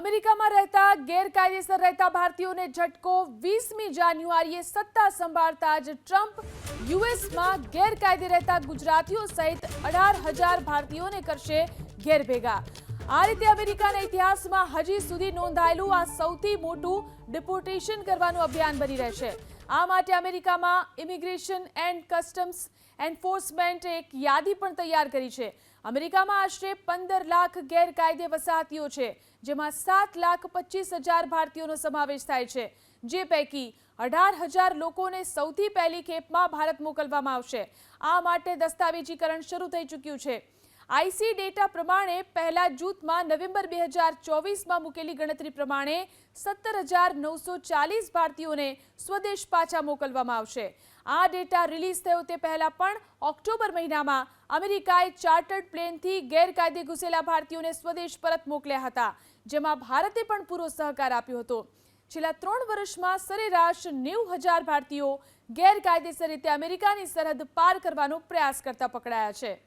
અમેરિકામાં રહેતા ગેરકાયદેસર રહેતા ભારતીયોને ઝટકો. વીસમી જાન્યુઆરીએ સત્તા સંભાળતા જ ટ્રમ્પ યુએસમાં ગેરકાયદે રહેતા ગુજરાતીઓ સહિત અઢાર હજાર ભારતીયોને કરશે ઘેર ભેગા આ રીતે અમેરિકાના ઇતિહાસમાં હજી સુધી નોંધાયેલું આ સૌથી મોટું ડિપોર્ટેશન કરવાનું અભિયાન બની રહેશે. આ માટે અમેરિકામાં ઇમિગ્રેશન એન્ડ કસ્ટમ્સ એન્ફોર્સમેન્ટે એક યાદી પણ તૈયાર કરી છે. અમેરિકામાં આશરે પંદર લાખ ગેરકાયદે વસાહતીઓ છે, જેમાં સાત લાખ પચીસ હજાર ભારતીયોનો સમાવેશ થાય છે, જે પૈકી અઢાર હજાર લોકોને સૌથી પહેલી ખેપમાં ભારત મોકલવામાં આવશે. આ માટે દસ્તાવેજીકરણ શરૂ થઈ ચૂક્યું છે. આઈસી ડેટા પ્રમાણે પહેલા જૂથમાં નવેમ્બર બે હજાર ચોવીસમાં મૂકેલી ગણતરી પ્રમાણે સત્તર હજાર નવસો ચાલીસ ભારતીયોને સ્વદેશ પાછા મોકલવામાં આવશે. આ ડેટા રિલીઝ થયો તે પહેલાં પણ ઓક્ટોબર મહિનામાં અમેરિકાએ ચાર્ટર્ડ પ્લેનથી ગેરકાયદે ઘૂસેલા ભારતીયોને સ્વદેશ પરત મોકલ્યા હતા, જેમાં ભારતે પણ પૂરો સહકાર આપ્યો હતો. છેલ્લા ત્રણ વર્ષમાં સરેરાશ નેવું હજાર ભારતીયો ગેરકાયદેસર રીતે અમેરિકાની સરહદ પાર કરવાનો પ્રયાસ કરતા પકડાયા છે.